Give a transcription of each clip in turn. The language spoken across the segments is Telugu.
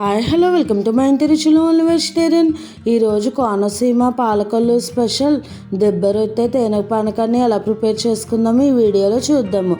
Hi hello welcome to my ఇంటి రుచులు ఓన్లీ వెజిటేరియన్ ఈరోజు కోనసీమ పాలకొల్లు స్పెషల్ దెబ్బ తేనె పానకాన్ని ఎలా ప్రిపేర్ చేసుకుందాము ఈ వీడియోలో చూద్దాము.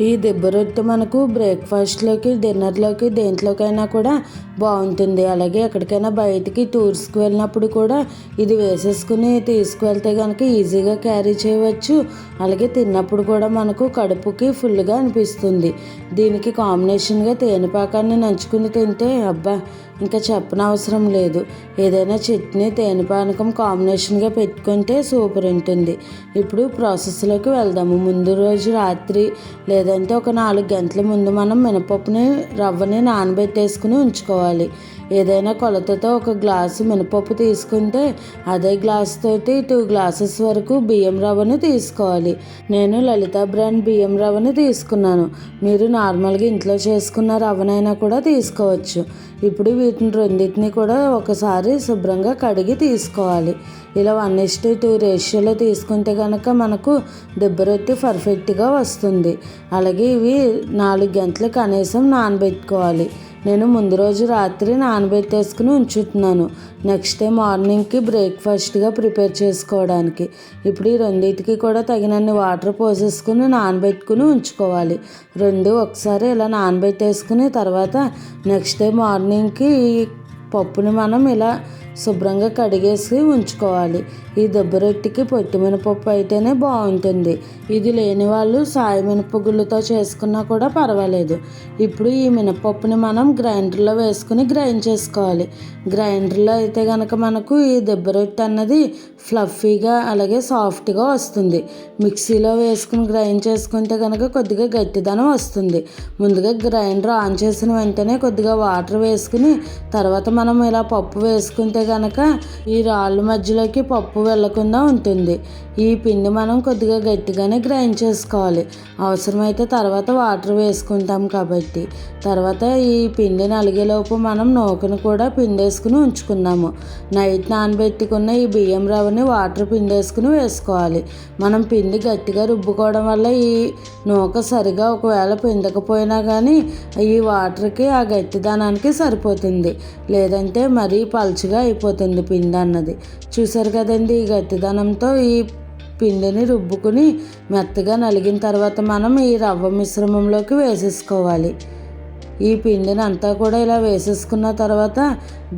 ఈ దిబ్బ రొట్టె మనకు బ్రేక్ఫాస్ట్లోకి డిన్నర్లోకి దేంట్లోకైనా కూడా బాగుంటుంది అలాగే ఎక్కడికైనా బయటికి టూర్స్కి వెళ్ళినప్పుడు కూడా ఇది వేసేసుకుని తీసుకువెళ్తే కనుక ఈజీగా క్యారీ చేయవచ్చు. అలాగే తిన్నప్పుడు కూడా మనకు కడుపుకి ఫుల్గా అనిపిస్తుంది. దీనికి కాంబినేషన్గా తేనెపాకాన్ని నంచుకుని తింటే అబ్బా ఇంకా చెప్పనవసరం లేదు. ఏదైనా చట్నీ తేనె పానకం కాంబినేషన్గా పెట్టుకుంటే సూపర్ ఉంటుంది. ఇప్పుడు ప్రాసెస్లోకి వెళ్దాము. ముందు రోజు రాత్రి లేదంటే ఒక నాలుగు గంటల ముందు మనం మినపప్పుని రవ్వని నానబెట్టేసుకుని ఉంచుకోవాలి. ఏదైనా కొలతతో ఒక గ్లాసు మినపప్పు తీసుకుంటే అదే గ్లాస్ తోటి టూ గ్లాసెస్ వరకు బియ్యం రవ్వను తీసుకోవాలి. నేను లలిత బ్రాండ్ బియ్యం రవ్వను తీసుకున్నాను. మీరు నార్మల్గా ఇంట్లో చేసుకున్న రవ్వనైనా కూడా తీసుకోవచ్చు. ఇప్పుడు వీటిని రెండింటిని కూడా ఒకసారి శుభ్రంగా కడిగి తీసుకోవాలి. ఇలా వన్ ఇస్టు టూ రేషియోలో తీసుకుంటే కనుక మనకు దెబ్బ రొట్టి పర్ఫెక్ట్గా వస్తుంది. అలాగే ఇవి నాలుగు గంటలు కనీసం నానబెట్టుకోవాలి. నేను ముందు రోజు రాత్రి నానబెట్టేసుకుని ఉంచుతున్నాను. నెక్స్ట్ డే మార్నింగ్కి బ్రేక్ఫాస్ట్గా ప్రిపేర్ చేసుకోవడానికి. ఇప్పుడు ఈ రెండింటికి కూడా తగినన్ని వాటర్ పోసేసుకుని నానబెట్టుకుని ఉంచుకోవాలి. రెండు ఒకసారి ఇలా నానబెట్టేసుకుని తర్వాత నెక్స్ట్ డే మార్నింగ్కి పప్పుని మనం ఇలా శుభ్రంగా కడిగేసి ఉంచుకోవాలి. ఈ దెబ్బ రొట్టెకి పొట్టి మినపప్పు అయితేనే బాగుంటుంది. ఇది లేని వాళ్ళు సాయి మినపగుళ్ళుతో చేసుకున్నా కూడా పర్వాలేదు. ఇప్పుడు ఈ మినపప్పుని మనం గ్రైండర్లో వేసుకుని గ్రైండ్ చేసుకోవాలి. గ్రైండర్లో అయితే కనుక మనకు ఈ దెబ్బ రొట్టె అన్నది ఫ్లఫీగా అలాగే సాఫ్ట్గా వస్తుంది. మిక్సీలో వేసుకుని గ్రైండ్ చేసుకుంటే కనుక కొద్దిగా గట్టిదనం వస్తుంది. ముందుగా గ్రైండర్ ఆన్ చేసిన వెంటనే కొద్దిగా వాటర్ వేసుకుని తర్వాత మనం ఇలా పప్పు వేసుకుంటే కనుక ఈ రాళ్ళ మధ్యలోకి పప్పు వెళ్ళకుండా ఉంటుంది. ఈ పిండి మనం కొద్దిగా గట్టిగానే గ్రైండ్ చేసుకోవాలి. అవసరమైతే తర్వాత వాటర్ వేసుకుంటాం కాబట్టి. తర్వాత ఈ పిండి నలిగేలోపు మనం నూకను కూడా పిండేసుకుని ఉంచుకున్నాము నైట్ నానబెట్టుకున్న ఈ బియ్యం రవ్వని వాటర్ పిండేసుకుని వేసుకోవాలి. మనం పిండి గట్టిగా రుబ్బుకోవడం వల్ల ఈ నూక సరిగా ఒకవేళ పిండకపోయినా కానీ ఈ వాటర్కి ఆ గట్టిదనానికి సరిపోతుంది. లేదంటే మరీ పలుచగా అయిపోతుంది పిండి అన్నది. చూసారు కదండి? ఈ గట్టిదనంతో ఈ పిండిని రుబ్బుకుని మెత్తగా నలిగిన తర్వాత మనం ఈ రవ్వ మిశ్రమంలోకి వేసేసుకోవాలి. ఈ పిండిని అంతా కూడా ఇలా వేసేసుకున్న తర్వాత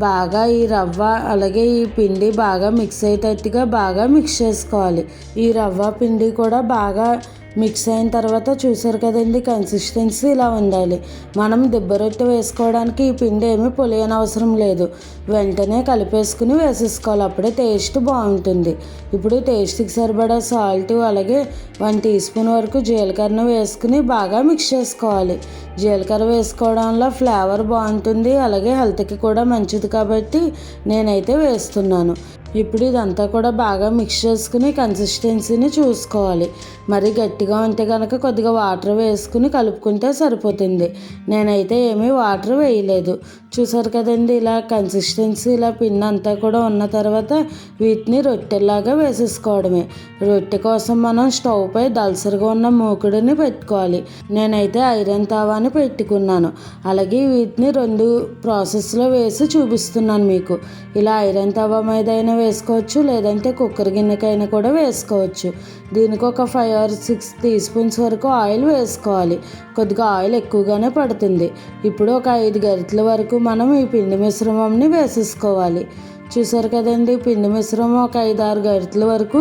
బాగా ఈ రవ్వ అలాగే ఈ పిండి బాగా మిక్స్ అయ్యేటట్టుగా బాగా మిక్స్ చేసుకోవాలి. ఈ రవ్వ పిండి కూడా బాగా మిక్స్ అయిన తర్వాత చూసారు కదండి కన్సిస్టెన్సీ ఇలా ఉండాలి. మనం దిబ్బ రొట్టె వేసుకోవడానికి ఈ పిండి ఏమీ పొలియని అవసరం లేదు. వెంటనే కలిపేసుకుని వేసేసుకోవాలి అప్పుడే టేస్ట్ బాగుంటుంది. ఇప్పుడు టేస్ట్కి సరిపడా సాల్ట్ అలాగే వన్ టీ స్పూన్ వరకు జీలకర్ర వేసుకుని బాగా మిక్స్ చేసుకోవాలి. జీలకర్ర వేసుకోవడం వల్ల ఫ్లేవర్ బాగుంటుంది అలాగే హెల్త్కి కూడా మంచిది కాబట్టి నేనైతే వేస్తున్నాను. ఇప్పుడు ఇదంతా కూడా బాగా మిక్స్ చేసుకుని కన్సిస్టెన్సీని చూసుకోవాలి. మరి గట్టిగా ఉంటే కనుక కొద్దిగా వాటర్ వేసుకుని కలుపుకుంటే సరిపోతుంది. నేనైతే ఏమీ వాటర్ వేయలేదు. చూసారు కదండి ఇలా కన్సిస్టెన్సీ ఇలా పిన్ అంతా కూడా ఉన్న తర్వాత వీటిని రొట్టెలాగా వేసేసుకోవడమే. రొట్టె కోసం మనం స్టవ్ పై దలసరిగా ఉన్న మూకుడిని పెట్టుకోవాలి. నేనైతే ఐరన్ తావాని పెట్టుకున్నాను. అలాగే వీటిని రెండు ప్రాసెస్లో వేసి చూపిస్తున్నాను మీకు. ఇలా ఐరన్ తవా మీద అయినా వేసుకోవచ్చు లేదంటే కుక్కర్ గిన్నెకైనా కూడా వేసుకోవచ్చు. దీనికి ఒక five or six teaspoons వరకు ఆయిల్ వేసుకోవాలి. కొద్దిగా ఆయిల్ ఎక్కువగానే పడుతుంది. ఇప్పుడు ఒక ఐదు గరిటెల వరకు మనం ఈ పిండి మిశ్రమంని వేసేసుకోవాలి. చూసారు కదండి పిండి మిశ్రమం ఒక ఐదు ఆరు గరిటల వరకు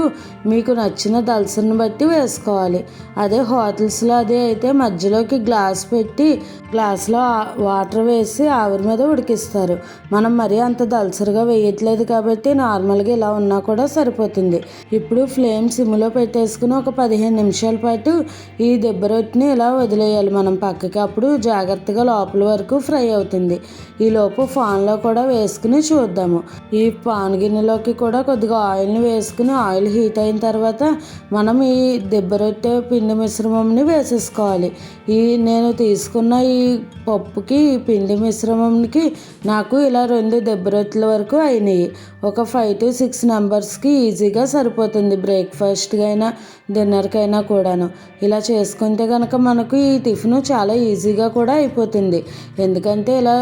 మీకు నచ్చిన దలసను బట్టి వేసుకోవాలి. అదే హోటల్స్లో అదే అయితే మధ్యలోకి గ్లాస్ పెట్టి గ్లాస్లో వాటర్ వేసి ఆవిరి మీద ఉడికిస్తారు. మనం మరీ అంత దలసరిగా వేయట్లేదు కాబట్టి నార్మల్గా ఇలా ఉన్నా కూడా సరిపోతుంది. ఇప్పుడు ఫ్లేమ్ సిమ్లో పెట్టేసుకుని ఒక పదిహేను నిమిషాల పాటు ఈ దెబ్బ రొట్టిని ఇలా వదిలేయాలి మనం పక్కకి. అప్పుడు జాగ్రత్తగా లోపల వరకు ఫ్రై అవుతుంది. ఈ లోపు పాన్లో కూడా వేసుకుని చూద్దాము. ఈ పాన్ గిన్నెలోకి కూడా కొద్దిగా ఆయిల్ని వేసుకుని ఆయిల్ హీట్ అయిన తర్వాత మనం ఈ దెబ్బ రొట్టె పిండి మిశ్రమంని వేసేసుకోవాలి. ఈ నేను తీసుకున్న ఈ పప్పుకి పిండి మిశ్రమంకి నాకు ఇలా రెండు దెబ్బ వరకు అయినాయి. ఒక ఫైవ్ టు సిక్స్ నెంబర్స్కి ఈజీగా సరిపోతుంది బ్రేక్ఫాస్ట్కి అయినా డిన్నర్కైనా కూడాను. ఇలా చేసుకుంటే కనుక మనకు ఈ టిఫిన్ చాలా ఈజీగా కూడా అయిపోతుంది. ఎందుకంటే ఇలా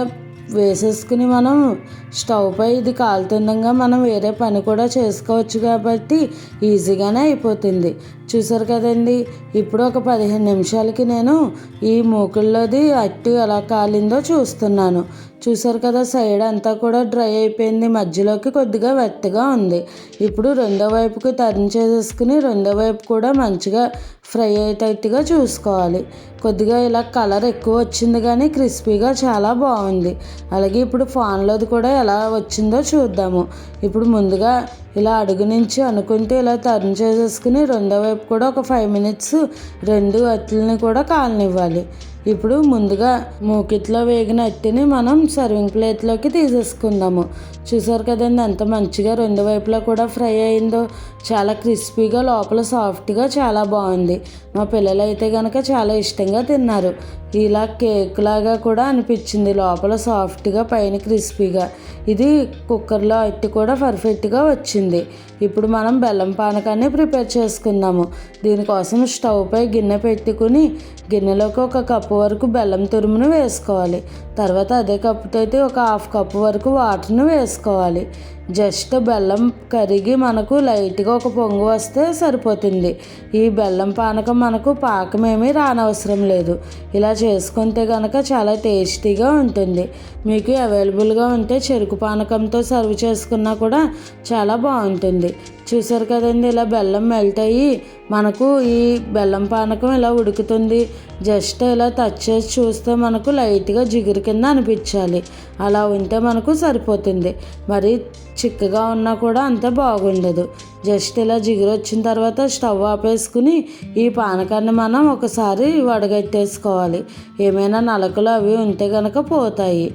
వేసేసుకుని మనం స్టవ్ పై ఇది కాలుతుండగా మనం వేరే పని కూడా చేసుకోవచ్చు కాబట్టి ఈజీగానే అయిపోతుంది. చూసారు కదండి? ఇప్పుడు ఒక పదిహేను నిమిషాలకి నేను ఈ మూకుల్లోది అట్టు ఎలా కాలిందో చూస్తున్నాను. చూసారు కదా సైడ్ అంతా కూడా డ్రై అయిపోయింది. మధ్యలోకి కొద్దిగా వెత్తగా ఉంది. ఇప్పుడు రెండో వైపుకి టర్న్ చేసేసుకుని రెండో వైపు కూడా మంచిగా ఫ్రై అయ్యేటట్టుగా చూసుకోవాలి. కొద్దిగా ఇలా కలర్ ఎక్కువ వచ్చింది కానీ క్రిస్పీగా చాలా బాగుంది. అలాగే ఇప్పుడు ఫాన్లోది కూడా ఎలా వచ్చిందో చూద్దాము. ఇప్పుడు ముందుగా ఇలా అడుగు నుంచి అనుకుంటే ఇలా టర్న్ చేసేసుకుని రెండో వైపు కూడా ఒక ఫైవ్ మినిట్స్ రెండు అట్లని కూడా కాలనివ్వాలి. ఇప్పుడు ముందుగా మూకిట్లో వేగిన అట్టిని మనం సర్వింగ్ ప్లేట్లోకి తీసేసుకుందాము. చూసారు కదండి ఎంత మంచిగా రెండు వైపులా కూడా ఫ్రై అయిందో. చాలా క్రిస్పీగా లోపల సాఫ్ట్గా చాలా బాగుంది. మా పిల్లలు అయితే కనుక చాలా ఇష్టంగా తిన్నారు. ఇలా కేక్ లాగా కూడా అనిపించింది. లోపల సాఫ్ట్గా పైన క్రిస్పీగా. ఇది కుక్కర్లో అట్టి కూడా పర్ఫెక్ట్గా వచ్చింది. ఇప్పుడు మనం బెల్లం పానకాన్ని ప్రిపేర్ చేసుకుందాము. దీనికోసం స్టవ్ పై గిన్నె పెట్టుకుని గిన్నెలోకి ఒక కప్పు వరకు బెల్లం తురుమును వేసుకోవాలి. తర్వాత అదే కప్పుతో అయితే ఒక హాఫ్ కప్పు వరకు వాటర్ను వేసుకోవాలి. జస్ట్ బెల్లం కరిగి మనకు లైట్గా ఒక పొంగు వస్తే సరిపోతుంది. ఈ బెల్లం పానకం మనకు పాకం ఏమీ రానవసరం లేదు. ఇలా చేసుకుంటే కనుక చాలా టేస్టీగా ఉంటుంది. మీకు అవైలబుల్గా ఉంటే చెరుకు పానకంతో సర్వ్ చేసుకున్నా కూడా చాలా బాగుంటుంది. చూసారు కదండి ఇలా బెల్లం మెల్ట్ అయ్యి మనకు ఈ బెల్లం పానకం ఇలా ఉడుకుతుంది. జస్ట్ ఇలా టచ్ చేసి చూస్తే మనకు లైట్గా జిగురు కింద అనిపించాలి. అలా ఉంటే మనకు సరిపోతుంది. మరి చిక్కగా ఉన్నా కూడా అంత బాగుండదు. జస్ట్ ఇలా జిగురు వచ్చిన తర్వాత స్టవ్ ఆపేసుకుని ఈ పానకాన్ని మనం ఒకసారి వడగట్టేసుకోవాలి. ఏమైనా నలకలు అవి ఉంటే కనుక పోతాయి.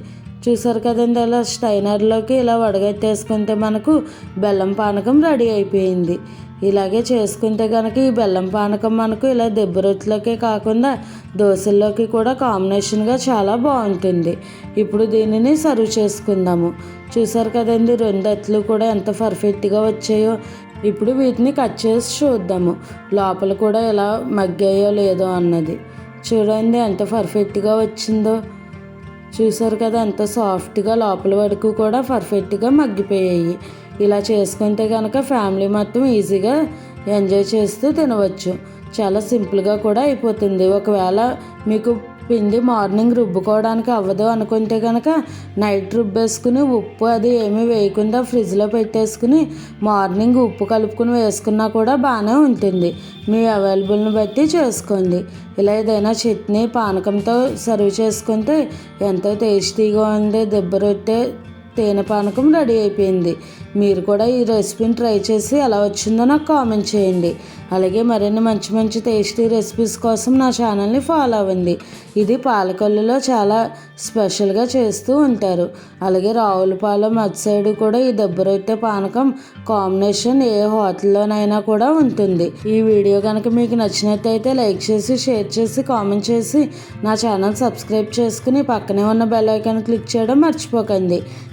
చూసారు కదండి అలా స్టైనర్లోకి ఇలా వడగట్టేసుకుంటే మనకు బెల్లం పానకం రెడీ అయిపోయింది. ఇలాగే చేసుకుంటే కనుక ఈ బెల్లం పానకం మనకు ఇలా దెబ్బ రొట్టెలోకే కాకుండా దోశల్లోకి కూడా కాంబినేషన్గా చాలా బాగుంటుంది. ఇప్పుడు దీనిని సర్వ్ చేసుకుందాము. చూసారు కదండి రెండు అట్లు కూడా ఎంత పర్ఫెక్ట్గా వచ్చాయో. ఇప్పుడు వీటిని కట్ చేసి చూద్దాము. లోపల కూడా ఇలా మగ్గాయో లేదో అన్నది. చూడండి ఎంత పర్ఫెక్ట్గా వచ్చిందో. చూసారు కదా ఎంత సాఫ్ట్గా లోపల వరకు కూడా పర్ఫెక్ట్గా మగ్గిపోయాయి. ఇలా చేసుకుంటే కనుక ఫ్యామిలీ మొత్తం ఈజీగా ఎంజాయ్ చేస్తూ తినవచ్చు. చాలా సింపుల్గా కూడా అయిపోతుంది. ఒకవేళ మీకు పిండి మార్నింగ్ రుబ్బుకోవడానికి అవ్వదు అనుకుంటే కనుక నైట్ రుబ్బేసుకుని ఉప్పు అది ఏమీ వేయకుండా ఫ్రిడ్జ్లో పెట్టేసుకుని మార్నింగ్ ఉప్పు కలుపుకుని వేసుకున్నా కూడా బాగానే ఉంటుంది. మీ అవైలబుల్ని బట్టి చేసుకోండి. ఇలా ఏదైనా చట్నీ పానకంతో సర్వ్ చేసుకుంటే ఎంతో టేస్టీగా ఉండే దెబ్బ రొట్టె తేనె పానకం రెడీ అయిపోయింది. మీరు కూడా ఈ రెసిపీని ట్రై చేసి ఎలా వచ్చిందో నాకు కామెంట్ చేయండి. అలాగే మరిన్ని మంచి మంచి టేస్టీ రెసిపీస్ కోసం నా ఛానల్ని ఫాలో అవ్వండి. ఇది పాలకొల్లులో చాలా స్పెషల్గా చేస్తూ ఉంటారు. అలాగే రావులపాలెం అటు సైడ్ కూడా ఈ దెబ్బరొట్టె పానకం కాంబినేషన్ ఏ హోటల్లోనైనా కూడా ఉంటుంది. ఈ వీడియో కనుక మీకు నచ్చినట్టయితే లైక్ చేసి షేర్ చేసి కామెంట్ చేసి నా ఛానల్ సబ్స్క్రైబ్ చేసుకుని పక్కనే ఉన్న బెల్ ఐకాన్ క్లిక్ చేయడం మర్చిపోకండి.